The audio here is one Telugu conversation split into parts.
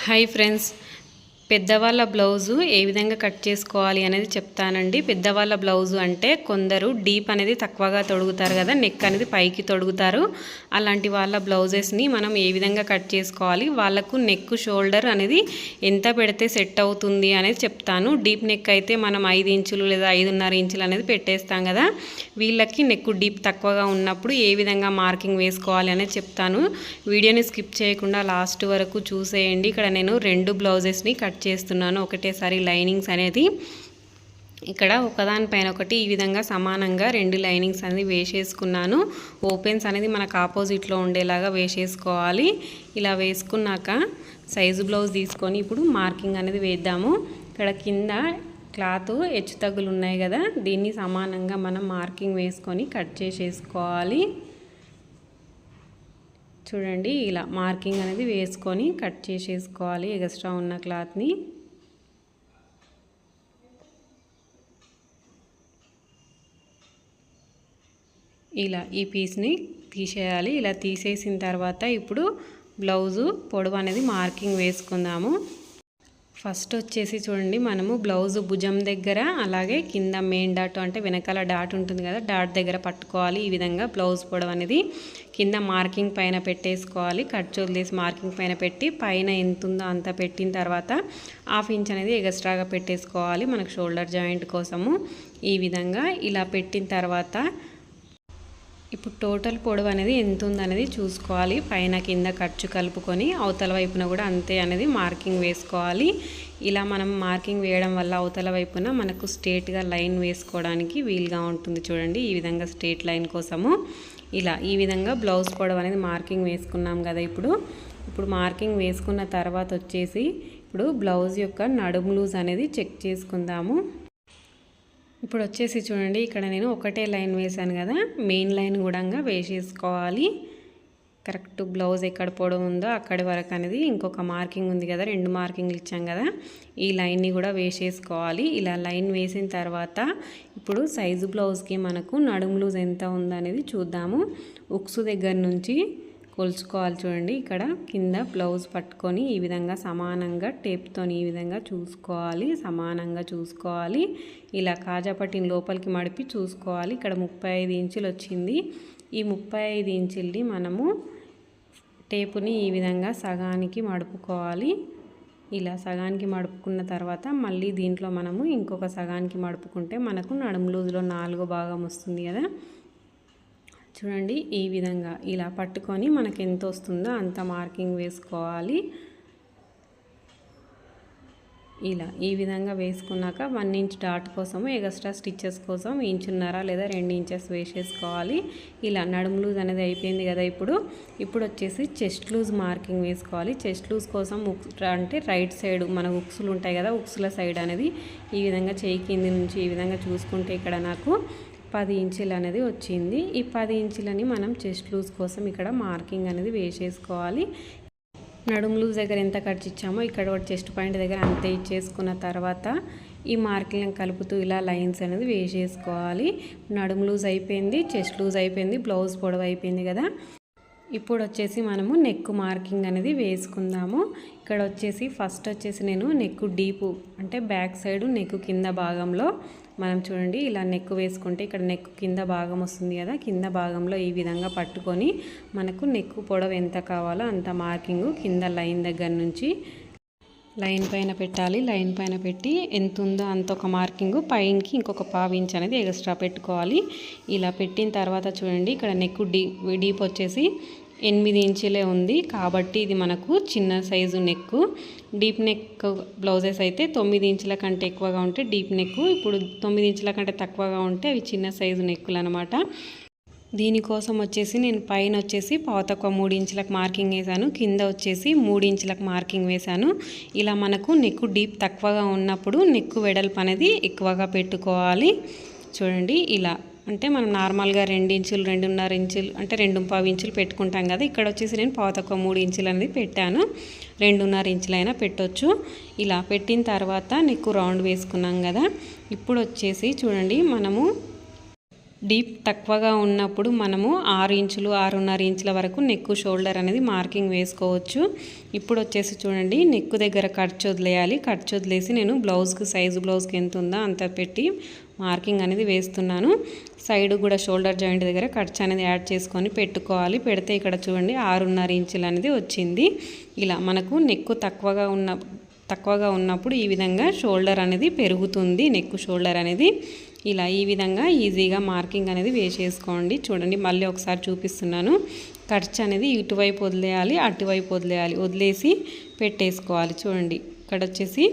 హాయ్ ఫ్రెండ్స్ పెద్దవాళ్ళ బ్లౌజు ఏ విధంగా కట్ చేసుకోవాలి అనేది చెప్తానండి. పెద్దవాళ్ళ బ్లౌజు అంటే కొందరు డీప్ అనేది తక్కువగా తొడుగుతారు కదా నెక్ అనేది పైకి తొడుగుతారు. అలాంటి వాళ్ళ బ్లౌజెస్ని మనం ఏ విధంగా కట్ చేసుకోవాలి వాళ్ళకు నెక్ షోల్డర్ అనేది ఎంత పెడితే సెట్ అవుతుంది అనేది చెప్తాను. డీప్ నెక్ అయితే మనం ఐదు ఇంచులు లేదా ఐదున్నర ఇంచులు అనేది పెట్టేస్తాం కదా వీళ్ళకి నెక్ డీప్ తక్కువగా ఉన్నప్పుడు ఏ విధంగా మార్కింగ్ వేసుకోవాలి అనేది చెప్తాను. వీడియోని స్కిప్ చేయకుండా లాస్ట్ వరకు చూసేయండి. ఇక్కడ నేను రెండు బ్లౌజెస్ని కట్ చేస్తున్నాను. ఒకటేసారి లైనింగ్స్ అనేది ఇక్కడ ఒకదానిపైన ఒకటి ఈ విధంగా సమానంగా రెండు లైనింగ్స్ అనేది వేసేసుకున్నాను. ఓపెన్స్ అనేది మనకు ఆపోజిట్లో ఉండేలాగా వేసేసుకోవాలి. ఇలా వేసుకున్నాక సైజు బ్లౌజ్ తీసుకొని ఇప్పుడు మార్కింగ్ అనేది వేద్దాము. ఇక్కడ కింద క్లాత్ హెచ్చు తగ్గులు ఉన్నాయి కదా దీన్ని సమానంగా మనం మార్కింగ్ వేసుకొని కట్ చేసేసుకోవాలి. చూడండి ఇలా మార్కింగ్ అనేది వేసుకొని కట్ చేసేసుకోవాలి ఎక్స్ట్రా ఉన్న క్లాత్ని. ఇలా ఈ పీస్ని తీసేయాలి. ఇలా తీసేసిన తర్వాత ఇప్పుడు బ్లౌజు పొడవు అనేది మార్కింగ్ వేసుకుందాము. ఫస్ట్ వచ్చేసి చూడండి మనము బ్లౌజ్ భుజం దగ్గర అలాగే కింద మెయిన్ డాట్ అంటే వెనకాల డాట్ ఉంటుంది కదా డాట్ దగ్గర పట్టుకోవాలి. ఈ విధంగా బ్లౌజ్ పొడవు అనేది కింద మార్కింగ్ పైన పెట్టేసుకోవాలి. కట్ వదిలేసి మార్కింగ్ పైన పెట్టి పైన ఎంత ఉందో అంత పెట్టిన తర్వాత హాఫ్ ఇంచ్ అనేది ఎగస్ట్రాగా పెట్టేసుకోవాలి. మనకు షోల్డర్ జాయింట్ కోసము. ఈ విధంగా ఇలా పెట్టిన తర్వాత ఇప్పుడు టోటల్ పొడవు అనేది ఎంత ఉందనేది చూసుకోవాలి. పైన కింద ఖర్చు కలుపుకొని అవతల వైపున కూడా అంతే అనేది మార్కింగ్ వేసుకోవాలి. ఇలా మనం మార్కింగ్ వేయడం వల్ల అవతల వైపున మనకు స్ట్రేట్గా లైన్ వేసుకోవడానికి వీలుగా ఉంటుంది చూడండి. ఈ విధంగా స్ట్రేట్ లైన్ కోసము ఇలా ఈ విధంగా బ్లౌజ్ పొడవు అనేది మార్కింగ్ వేసుకున్నాం కదా ఇప్పుడు. ఇప్పుడు మార్కింగ్ వేసుకున్న తర్వాత వచ్చేసి ఇప్పుడు బ్లౌజ్ యొక్క నడుము లూజ్ అనేది చెక్ చేసుకుందాము. ఇప్పుడు వచ్చేసి చూడండి ఇక్కడ నేను ఒకటే లైన్ వేసాను కదా. మెయిన్ లైన్ కూడా వేసేసుకోవాలి. కరెక్ట్ బ్లౌజ్ ఎక్కడ పొడవు ఉందో అక్కడి వరకు అనేది ఇంకొక మార్కింగ్ ఉంది కదా రెండు మార్కింగ్లు ఇచ్చాం కదా. ఈ లైన్ని కూడా వేసేసుకోవాలి. ఇలా లైన్ వేసిన తర్వాత ఇప్పుడు సైజు బ్లౌజ్కి మనకు నడుము లూజ్ ఎంత ఉందనేది చూద్దాము. ఉక్సు దగ్గర నుంచి కొలుచుకోవాలి చూడండి. ఇక్కడ కింద బ్లౌజ్ పట్టుకొని ఈ విధంగా సమానంగా టేప్తో ఈ విధంగా చూసుకోవాలి. సమానంగా చూసుకోవాలి. ఇలా కాజాపట్టిన లోపలికి మడిపి చూసుకోవాలి. ఇక్కడ ముప్పై ఐదు ఇంచులు వచ్చింది. ఈ ముప్పై ఐదు ఇంచుల్ని మనము టేపుని ఈ విధంగా సగానికి మడుపుకోవాలి. ఇలా సగానికి మడుపుకున్న తర్వాత మళ్ళీ దీంట్లో మనము ఇంకొక సగానికి మడుపుకుంటే మనకు నడుము లూజులో నాలుగో భాగం వస్తుంది కదా. చూడండి ఈ విధంగా ఇలా పట్టుకొని మనకు ఎంత వస్తుందో అంత మార్కింగ్ వేసుకోవాలి. ఇలా ఈ విధంగా వేసుకున్నాక వన్ ఇంచ్ డాట్ కోసము ఎగస్ట్రా స్టిచ్చెస్ కోసం ఇంచున్నర లేదా రెండు ఇంచెస్ వేసేసుకోవాలి. ఇలా నడుము లూజ్ అనేది అయిపోయింది కదా ఇప్పుడు. ఇప్పుడు వచ్చేసి చెస్ట్ లూజ్ మార్కింగ్ వేసుకోవాలి. చెస్ట్ లూజ్ కోసం అంటే రైట్ సైడ్ మన ఉక్సులు ఉంటాయి కదా ఉక్సుల సైడ్ అనేది ఈ విధంగా చేయి కింది నుంచి ఈ విధంగా చూసుకుంటే ఇక్కడ నాకు పది ఇంచులు అనేది వచ్చింది. ఈ పది ఇంచులని మనం చెస్ట్ లూజ్ కోసం ఇక్కడ మార్కింగ్ అనేది వేసేసుకోవాలి. నడుము లూజ్ దగ్గర ఎంత ఖర్చు ఇచ్చామో ఇక్కడ ఒక చెస్ట్ పాయింట్ దగ్గర అంతే ఇచ్చేసుకున్న తర్వాత ఈ మార్కింగ్ కలుపుతూ ఇలా లైన్స్ అనేది వేసేసుకోవాలి. నడుము లూజ్ అయిపోయింది చెస్ట్ లూజ్ అయిపోయింది బ్లౌజ్ పొడవు అయిపోయింది కదా. ఇప్పుడు వచ్చేసి మనము నెక్ మార్కింగ్ అనేది వేసుకుందాము. ఇక్కడ వచ్చేసి ఫస్ట్ వచ్చేసి నేను నెక్ డీపు అంటే బ్యాక్ సైడ్ నెక్ కింద భాగంలో మనం చూడండి ఇలా నెక్ వేసుకుంటే ఇక్కడ నెక్ కింద భాగం వస్తుంది కదా కింద భాగంలో ఈ విధంగా పట్టుకొని మనకు నెక్ పొడవు ఎంత కావాలో అంత మార్కింగ్ కింద లైన్ దగ్గర నుంచి లైన్ పైన పెట్టాలి. లైన్ పైన పెట్టి ఎంత ఉందో అంత ఒక మార్కింగ్ పైనకి ఇంకొక పావు ఇంచ్ అనేది ఎక్స్ట్రా పెట్టుకోవాలి. ఇలా పెట్టిన తర్వాత చూడండి ఇక్కడ నెక్ డీ డీప్ వచ్చేసి ఎనిమిది ఇంచులే ఉంది. కాబట్టి ఇది మనకు చిన్న size neck deep neck blouses అయితే తొమ్మిది ఇంచుల కంటే ఎక్కువగా ఉంటే డీప్ నెక్ ఇప్పుడు తొమ్మిది ఇంచుల కంటే తక్కువగా ఉంటే అవి చిన్న సైజు నెక్కులు అనమాట దీనికోసం వచ్చేసి నేను పైన వచ్చేసి పాతొక్క మూడు ఇంచులకు మార్కింగ్ వేసాను కింద వచ్చేసి మూడు ఇంచులకు మార్కింగ్ వేశాను. ఇలా మనకు నెక్ డీప్ తక్కువగా ఉన్నప్పుడు నెక్ వెడల్పు అనేది ఎక్కువగా పెట్టుకోవాలి. చూడండి ఇలా. అంటే మనం నార్మల్గా రెండు ఇంచులు రెండున్నర ఇంచులు అంటే రెండు పావు ఇంచులు పెట్టుకుంటాం కదా. ఇక్కడ వచ్చేసి నేను పాతొక్క మూడు ఇంచులు అనేది పెట్టాను. రెండున్నర ఇంచులైనా పెట్టొచ్చు. ఇలా పెట్టిన తర్వాత నెక్ రౌండ్ వేసుకున్నాం కదా. ఇప్పుడు వచ్చేసి చూడండి మనము డీప్ తక్కువగా ఉన్నప్పుడు మనము ఆరు ఇంచులు ఆరున్నర ఇంచుల వరకు నెక్ షోల్డర్ అనేది మార్కింగ్ వేసుకోవచ్చు. ఇప్పుడు వచ్చేసి చూడండి నెక్ దగ్గర ఖర్చు వదిలేయాలి ఖర్చు వదిలేసి నేను బ్లౌజ్కి సైజు బ్లౌజ్కి ఎంత ఉందో అంత పెట్టి మార్కింగ్ అనేది వేస్తున్నాను. సైడ్ కూడా షోల్డర్ జాయింట్ దగ్గర ఖర్చు అనేది యాడ్ చేసుకొని పెట్టుకోవాలి. పెడితే ఇక్కడ చూడండి ఆరున్నర ఇంచులు అనేది వచ్చింది. ఇలా మనకు నెక్ తక్కువగా ఉన్న తక్కువగా ఉన్నప్పుడు ఈ విధంగా షోల్డర్ అనేది పెరుగుతుంది. నెక్ షోల్డర్ అనేది ఇలా ఈ విధంగా ఈజీగా మార్కింగ్ అనేది వేసేసుకోండి. చూడండి మళ్ళీ ఒకసారి చూపిస్తున్నాను. ఖర్చు అనేది ఇటువైపు వదిలేయాలి అటువైపు వదిలేయాలి. వదిలేసి పెట్టేసుకోవాలి. చూడండి ఇక్కడ వచ్చేసి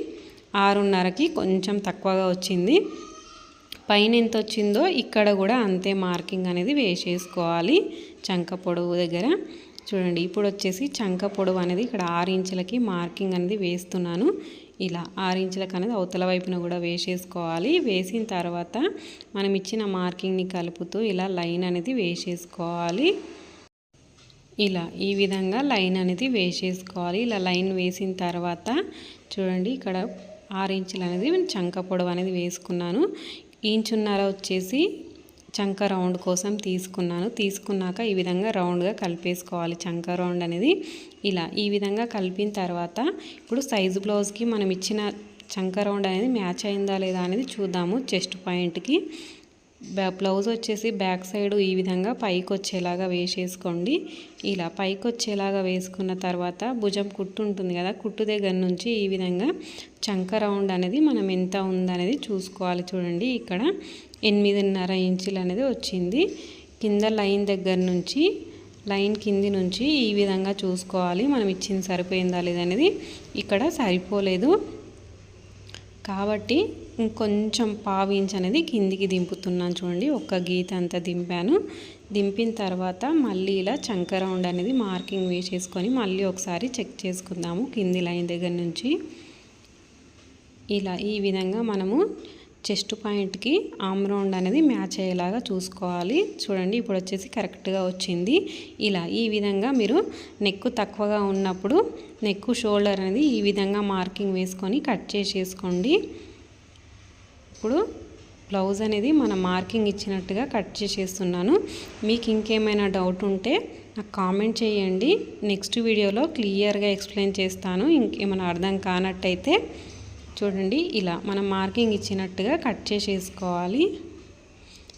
ఆరున్నరకి కొంచెం తక్కువగా వచ్చింది. పైన ఎంత వచ్చిందో ఇక్కడ కూడా అంతే మార్కింగ్ అనేది వేసేసుకోవాలి. చంక పొడవు దగ్గర. చూడండి ఇప్పుడు వచ్చేసి చంక పొడవు అనేది ఇక్కడ ఆరు ఇంచులకి మార్కింగ్ అనేది వేస్తున్నాను. ఇలా ఆరించులకు అనేది అవతల వైపున కూడా వేసేసుకోవాలి. వేసిన తర్వాత మనం ఇచ్చిన మార్కింగ్ని కలుపుతూ ఇలా లైన్ అనేది వేసేసుకోవాలి. ఇలా ఈ విధంగా లైన్ అనేది వేసేసుకోవాలి. ఇలా లైన్ వేసిన తర్వాత చూడండి ఇక్కడ ఆరు అనేది చంక పొడవు అనేది వేసుకున్నాను. ఇంచున్నర వచ్చేసి చంక రౌండ్ కోసం తీసుకున్నాను. తీసుకున్నాక ఈ విధంగా రౌండ్గా కలిపేసుకోవాలి. చంక రౌండ్ అనేది ఇలా ఈ విధంగా కలిపిన తర్వాత ఇప్పుడు సైజు బ్లౌజ్కి మనం ఇచ్చిన చంక రౌండ్ అనేది మ్యాచ్ అయిందా లేదా అనేది చూద్దాము. చెస్ట్ పాయింట్కి బ్లౌజ్ వచ్చేసి బ్యాక్ సైడ్ ఈ విధంగా పైకి వచ్చేలాగా వేసేసుకోండి. ఇలా పైకి వచ్చేలాగా వేసుకున్న తర్వాత భుజం కుట్టు ఉంటుంది కదా కుట్టు దగ్గర నుంచి ఈ విధంగా చంక రౌండ్ అనేది మనం ఎంత ఉందనేది చూసుకోవాలి చూడండి. ఇక్కడ ఎనిమిదిన్నర ఇంచులు అనేది వచ్చింది. కింద లైన్ దగ్గర నుంచి లైన్ కింది నుంచి ఈ విధంగా చూసుకోవాలి. మనం ఇచ్చింది సరిపోయిందా లేదనేది ఇక్కడ సరిపోలేదు. కాబట్టి ఇంకొంచెం పావు ఇంచ్ అనేది కిందికి దింపుతున్నాను చూడండి. ఒక్క గీత అంతా దింపాను. దింపిన తర్వాత మళ్ళీ ఇలా చంక రౌండ్ అనేది మార్కింగ్ వేసేసుకొని మళ్ళీ ఒకసారి చెక్ చేసుకుందాము కింది లైన్ దగ్గర నుంచి. ఇలా ఈ విధంగా మనము చెస్ట్ పాయింట్కి ఆమ్ రౌండ్ అనేది మ్యాచ్ అయ్యేలాగా చూసుకోవాలి. చూడండి ఇప్పుడు వచ్చేసి కరెక్ట్గా వచ్చింది. ఇలా ఈ విధంగా మీరు నెక్ తక్కువగా ఉన్నప్పుడు నెక్ షోల్డర్ అనేది ఈ విధంగా మార్కింగ్ వేసుకొని కట్ చేసేసుకోండి ఇప్పుడు బ్లౌజ్ అనేది మన మార్కింగ్ ఇచ్చినట్టుగా కట్ చేసేస్తున్నాను మీకు ఇంకేమైనా డౌట్ ఉంటే నాకు కామెంట్ చేయండి. నెక్స్ట్ వీడియోలో క్లియర్గా ఎక్స్ప్లెయిన్ చేస్తాను. ఇంకేమైనా అర్థం కానట్టయితే చూడండి. ఇలా మనం మార్కింగ్ ఇచ్చినట్టుగా కట్ చేసేసుకోవాలి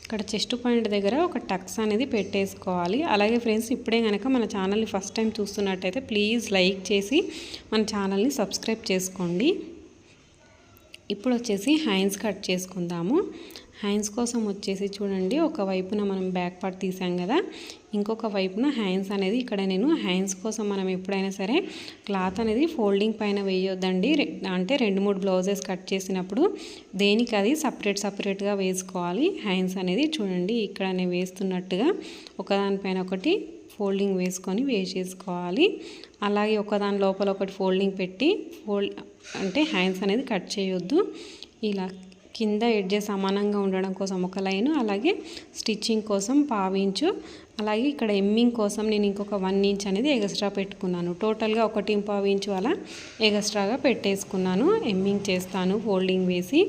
ఇక్కడ చెస్ట్ పాయింట్ దగ్గర ఒక టక్స్ అనేది పెట్టేసుకోవాలి. అలాగే ఫ్రెండ్స్ ఇప్పుడే కనుక మన ఛానల్ని ఫస్ట్ టైం చూస్తున్నట్టయితే ప్లీజ్ లైక్ చేసి మన ఛానల్ని సబ్స్క్రైబ్ చేసుకోండి. ఇప్పుడు వచ్చేసి హ్యాండ్స్ కట్ చేసుకుందాము. హ్యాండ్స్ కోసం వచ్చేసి చూడండి ఒక వైపున మనం బ్యాక్ పార్ట్ తీసాం కదా ఇంకొక వైపున హ్యాండ్స్ అనేది ఇక్కడ నేను హ్యాండ్స్ కోసం మనం ఎప్పుడైనా సరే క్లాత్ అనేది ఫోల్డింగ్ పైన వేయొద్దండి. అంటే రెండు మూడు బ్లౌజెస్ కట్ చేసినప్పుడు దేనికి అది సపరేట్ సపరేట్గా వేసుకోవాలి. హ్యాండ్స్ అనేది చూడండి ఇక్కడ నేను వేస్తున్నట్టుగా ఒకదానిపైన ఒకటి ఫోల్డింగ్ వేసుకొని వేసేసుకోవాలి. అలాగే ఒకదాని లోపల ఒకటి ఫోల్డింగ్ పెట్టి ఫోల్డ్ అంటే హ్యాండ్స్ అనేది కట్ చేయొద్దు. ఇలా కింద ఎడ్జెస్ సమానంగా ఉండడం కోసం ఒక లైను అలాగే స్టిచ్చింగ్ కోసం పావించు అలాగే ఇక్కడ ఎమ్మింగ్ కోసం నేను ఇంకొక వన్ ఇంచ్ అనేది ఎగస్ట్రా పెట్టుకున్నాను. టోటల్గా ఒకటి పావించు అలా ఎగస్ట్రాగా పెట్టేసుకున్నాను ఎమ్మింగ్ చేస్తాను ఫోల్డింగ్ వేసి.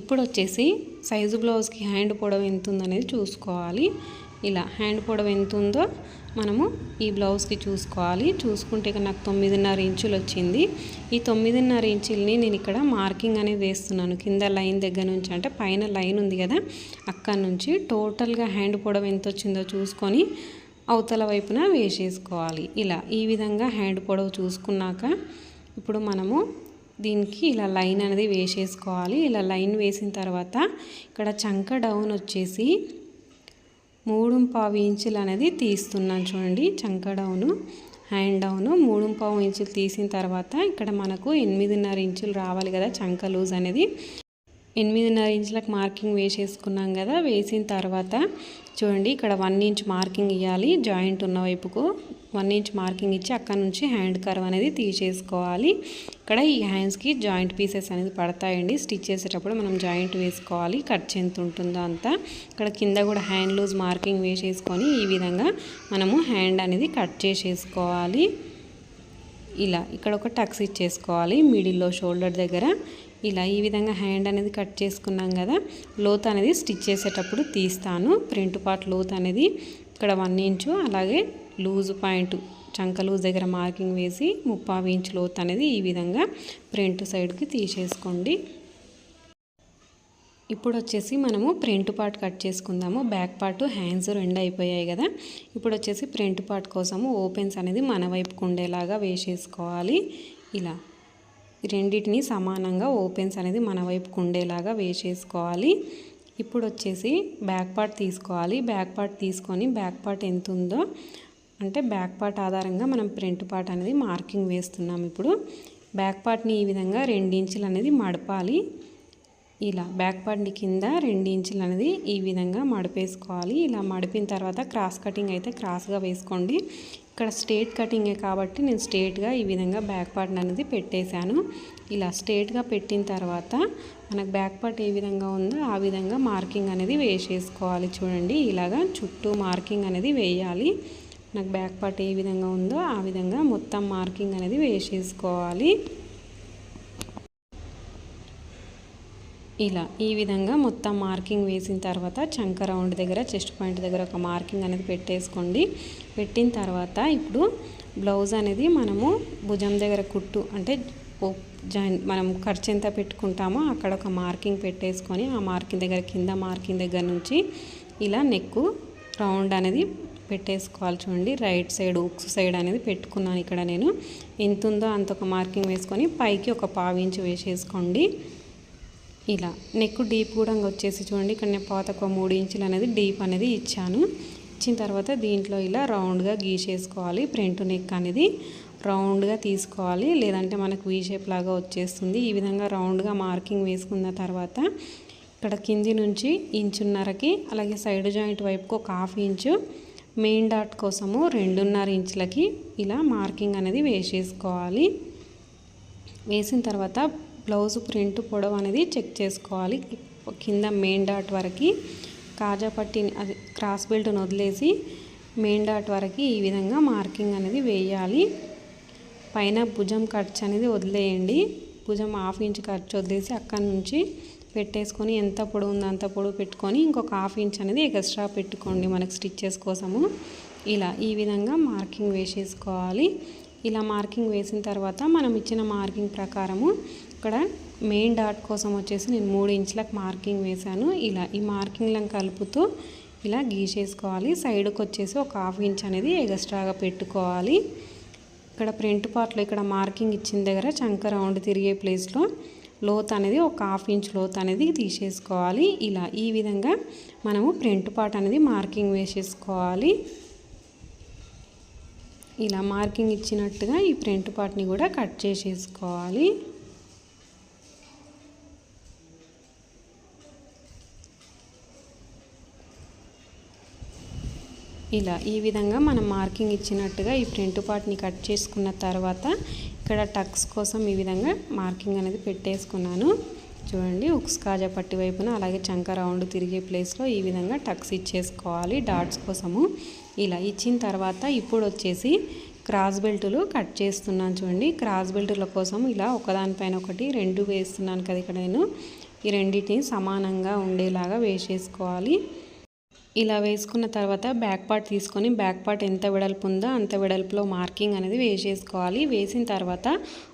ఇప్పుడు వచ్చేసి సైజు బ్లౌజ్కి హ్యాండ్ పొడవు ఎంత ఉందనేది చూసుకోవాలి. ఇలా హ్యాండ్ పొడవు ఎంత ఉందో మనము ఈ బ్లౌజ్కి చూసుకోవాలి. చూసుకుంటే నాకు తొమ్మిదిన్నర ఇంచులు వచ్చింది. ఈ తొమ్మిదిన్నర ఇంచుల్ని నేను ఇక్కడ మార్కింగ్ అనేది వేస్తున్నాను. కింద లైన్ దగ్గర నుంచి అంటే పైన లైన్ ఉంది కదా అక్కడ నుంచి టోటల్గా హ్యాండ్ పొడవు ఎంత వచ్చిందో చూసుకొని అవతల వైపున వేసేసుకోవాలి. ఇలా ఈ విధంగా హ్యాండ్ పొడవు చూసుకున్నాక ఇప్పుడు మనము దీనికి ఇలా లైన్ అనేది వేసేసుకోవాలి. ఇలా లైన్ వేసిన తర్వాత ఇక్కడ చంక డౌన్ వచ్చేసి మూడు పావు ఇంచులు అనేది తీస్తున్నాను చూడండి చంక డౌను హ్యాండ్ డౌను. మూడు పావు ఇంచులు తీసిన తర్వాత ఇక్కడ మనకు ఎనిమిదిన్నర ఇంచులు రావాలి కదా చంక లూజ్ అనేది. ఎనిమిదిన్నర ఇంచులకు మార్కింగ్ వేసేసుకున్నాం కదా వేసిన తర్వాత చూడండి ఇక్కడ వన్ ఇంచ్ మార్కింగ్ ఇవ్వాలి జాయింట్ ఉన్న వైపుకు. వన్ ఇంచ్ మార్కింగ్ ఇచ్చి అక్కడ నుంచి హ్యాండ్ కర్వ్ అనేది తీసేసుకోవాలి. ఇక్కడ ఈ హ్యాండ్స్కి జాయింట్ పీసెస్ అనేది పడతాయండి. స్టిచ్ చేసేటప్పుడు మనం జాయింట్ వేసుకోవాలి. కట్ ఎంత ఉంటుందో అంతా. ఇక్కడ కింద కూడా హ్యాండ్ లూజ్ మార్కింగ్ వేసేసుకొని ఈ విధంగా మనము హ్యాండ్ అనేది కట్ చేసేసుకోవాలి. ఇలా ఇక్కడ ఒక టక్స్ ఇచ్చేసుకోవాలి. మిడిల్లో షోల్డర్ దగ్గర. ఇలా ఈ విధంగా హ్యాండ్ అనేది కట్ చేసుకున్నాం కదా. లోత్ అనేది స్టిచ్ చేసేటప్పుడు తీస్తాను. ప్రింట్ పార్ట్ లోత్ అనేది ఇక్కడ వన్ ఇంచు అలాగే లూజ్ పాయింట్ చంక లూజ్ దగ్గర మార్కింగ్ వేసి ముప్పావు ఇంచ్ లోత్ అనేది ఈ విధంగా ప్రింట్ సైడ్కి తీసేసుకోండి. ఇప్పుడు వచ్చేసి మనము ప్రింట్ పార్ట్ కట్ చేసుకుందాము. బ్యాక్ పార్ట్ హ్యాండ్స్ రెండు అయిపోయాయి కదా. ఇప్పుడు వచ్చేసి ప్రింట్ పార్ట్ కోసము ఓపెన్స్ అనేది మన వైపుకు ఉండేలాగా వేసేసుకోవాలి. ఇలా. రెండింటిని సమానంగా ఓపెన్స్ అనేది మన వైపుకు ఉండేలాగా వేసేసుకోవాలి. ఇప్పుడు వచ్చేసి బ్యాక్ పార్ట్ తీసుకోవాలి. బ్యాక్ పార్ట్ తీసుకొని బ్యాక్ పార్ట్ ఎంత ఉందో అంటే బ్యాక్ పార్ట్ ఆధారంగా మనం ఫ్రంట్ పార్ట్ అనేది మార్కింగ్ వేస్తున్నాం ఇప్పుడు. బ్యాక్ పార్ట్ని ఈ విధంగా ఇంచులు అనేది మడపాలి. ఇలా బ్యాక్ పార్ట్ని కింద రెండు ఇంచులు అనేది ఈ విధంగా మడిపేసుకోవాలి. ఇలా మడిపిన తర్వాత క్రాస్ కటింగ్ అయితే క్రాస్గా వేసుకోండి. ఇక్కడ స్ట్రేట్ కటింగే కాబట్టి నేను స్ట్రేట్గా ఈ విధంగా బ్యాక్ పార్ట్ అనేది పెట్టేశాను. ఇలా స్ట్రేట్గా పెట్టిన తర్వాత మనకు బ్యాక్ పార్ట్ ఏ విధంగా ఉందో ఆ విధంగా మార్కింగ్ అనేది వేసేసుకోవాలి. చూడండి ఇలాగా చుట్టూ మార్కింగ్ అనేది వేయాలి. నాకు బ్యాక్ పార్ట్ ఏ విధంగా ఉందో ఆ విధంగా మొత్తం మార్కింగ్ అనేది వేసేసుకోవాలి. ఇలా ఈ విధంగా మొత్తం మార్కింగ్ వేసిన తర్వాత చంక రౌండ్ దగ్గర చెస్ట్ పాయింట్ దగ్గర ఒక మార్కింగ్ అనేది పెట్టేసుకోండి. పెట్టిన తర్వాత ఇప్పుడు బ్లౌజ్ అనేది మనము భుజం దగ్గర కుట్టు అంటే జాయిన్ మనం ఖర్చు ఎంత పెట్టుకుంటామో అక్కడ ఒక మార్కింగ్ పెట్టేసుకొని ఆ మార్కింగ్ దగ్గర కింద మార్కింగ్ దగ్గర నుంచి ఇలా నెక్కు రౌండ్ అనేది పెట్టేసుకోవాలి చూడండి. రైట్ సైడ్ ఉక్స్ సైడ్ అనేది పెట్టుకున్నాను ఇక్కడ నేను. ఎంత ఉందో అంత ఒక మార్కింగ్ వేసుకొని పైకి ఒక పావించి వేసేసుకోండి. ఇలా నెక్ డీప్ కూడా వచ్చేసి చూడండి. ఇక్కడ నేను పాత ఒక మూడు ఇంచులు అనేది డీప్ అనేది ఇచ్చాను. ఇచ్చిన తర్వాత దీంట్లో ఇలా రౌండ్గా గీసేసుకోవాలి. ప్రింట్ నెక్ అనేది రౌండ్గా తీసుకోవాలి. లేదంటే మనకు వీ షేప్ లాగా వచ్చేస్తుంది. ఈ విధంగా రౌండ్గా మార్కింగ్ వేసుకున్న తర్వాత ఇక్కడ కింది నుంచి ఇంచున్నరకి అలాగే సైడ్ జాయింట్ వైపుకు ఒక హాఫ్ ఇంచు మెయిన్ డాట్ కోసము రెండున్నర ఇంచులకి ఇలా మార్కింగ్ అనేది వేసేసుకోవాలి. వేసిన తర్వాత బ్లౌజ్ ప్రింట్ పొడవు అనేది చెక్ చేసుకోవాలి. కింద మెయిన్ డాట్ వరకు కాజాపట్టిని అది క్రాస్ బెల్ట్ని వదిలేసి మెయిన్ డాట్ వరకు ఈ విధంగా మార్కింగ్ అనేది వేయాలి. పైన భుజం ఖర్చు అనేది వదిలేయండి. భుజం హాఫ్ ఇంచ్ ఖర్చు వదిలేసి అక్కడి నుంచి పెట్టేసుకొని ఎంత పొడవు ఉందో అంత పొడవు పెట్టుకొని ఇంకొక హాఫ్ ఇంచ్ అనేది ఎక్స్ట్రా పెట్టుకోండి మనకు స్టిచ్చెస్ కోసము. ఇలా ఈ విధంగా మార్కింగ్ వేసేసుకోవాలి. ఇలా మార్కింగ్ వేసిన తర్వాత మనం ఇచ్చిన మార్కింగ్ ప్రకారము ఇక్కడ మెయిన్ డాట్ కోసం వచ్చేసి నేను మూడు ఇంచులకు మార్కింగ్ వేశాను. ఇలా ఈ మార్కింగ్లను కలుపుతూ ఇలా గీసేసుకోవాలి. సైడ్కి వచ్చేసి ఒక హాఫ్ ఇంచ్ అనేది ఎగస్ట్రాగా పెట్టుకోవాలి. ఇక్కడ ఫ్రంట్ పార్ట్లో ఇక్కడ మార్కింగ్ ఇచ్చిన దగ్గర చంక రౌండ్ తిరిగే ప్లేస్లో లోత్ అనేది ఒక హాఫ్ ఇంచ్ లోత్ అనేది తీసేసుకోవాలి. ఇలా ఈ విధంగా మనము ప్రింట్ పార్ట్ అనేది మార్కింగ్ వేసేసుకోవాలి. ఇలా మార్కింగ్ ఇచ్చినట్టుగా ఈ ప్రింట్ పార్ట్ని కూడా కట్ చేసేసుకోవాలి. ఇలా ఈ విధంగా మనం మార్కింగ్ ఇచ్చినట్టుగా ఈ ప్రింట్ పార్ట్ని కట్ చేసుకున్న తర్వాత ఇక్కడ టక్స్ కోసం ఈ విధంగా మార్కింగ్ అనేది పెట్టేసుకున్నాను. చూడండి ఉక్స్ కాజా పట్టి వైపున అలాగే చంక రౌండ్ తిరిగే ప్లేస్లో ఈ విధంగా టక్స్ ఇచ్చేసుకోవాలి డాట్స్ కోసము. ఇలా ఇచ్చిన తర్వాత ఇప్పుడు వచ్చేసి క్రాస్ బెల్టులు కట్ చేస్తున్నాను చూడండి. క్రాస్ బెల్టుల కోసం ఇలా ఒకదానిపైన ఒకటి రెండు వేస్తున్నాను కదా ఇక్కడ నేను. ఈ రెండింటిని సమానంగా ఉండేలాగా వేసేసుకోవాలి. ఇలా వేసుకున్న తర్వాత బ్యాక్ పార్ట్ తీసుకొని బ్యాక్ పార్ట్ ఎంత వెడల్పు ఉందో అంత వెడల్పులో మార్కింగ్ అనేది వేసేసుకోవాలి. వేసిన తర్వాత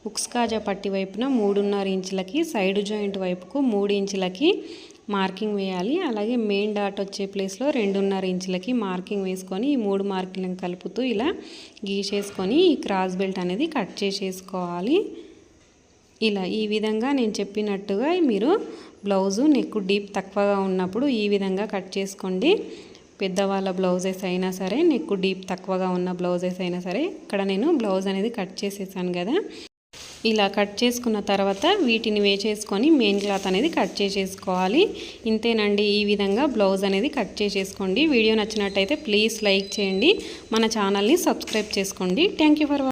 ఉక్స్ కాజా పట్టి వైపున మూడున్నర ఇంచులకి సైడ్ జాయింట్ వైపుకు మూడు ఇంచులకి మార్కింగ్ వేయాలి. అలాగే మెయిన్ డాట్ వచ్చే ప్లేస్లో రెండున్నర ఇంచులకి మార్కింగ్ వేసుకొని ఈ మూడు మార్కింగ్లను కలుపుతూ ఇలా గీసేసుకొని ఈ క్రాస్ బెల్ట్ అనేది కట్ చేసేసుకోవాలి. ఇలా ఈ విధంగా నేను చెప్పినట్టుగా మీరు బ్లౌజు నెక్ డీప్ తక్కువగా ఉన్నప్పుడు ఈ విధంగా కట్ చేసుకోండి. పెద్దవాళ్ళ బ్లౌజెస్ అయినా సరే నెక్ డీప్ తక్కువగా ఉన్న బ్లౌజెస్ అయినా సరే ఇక్కడ నేను బ్లౌజ్ అనేది కట్ చేసేసాను కదా. ఇలా కట్ చేసుకున్న తర్వాత వీటిని వేసేసుకొని మెయిన్ క్లాత్ అనేది కట్ చేసేసుకోవాలి. ఇంతేనండి ఈ విధంగా బ్లౌజ్ అనేది కట్ చేసేసుకోండి. వీడియో నచ్చినట్టయితే ప్లీజ్ లైక్ చేయండి. మన ఛానల్ని సబ్స్క్రైబ్ చేసుకోండి. Thank for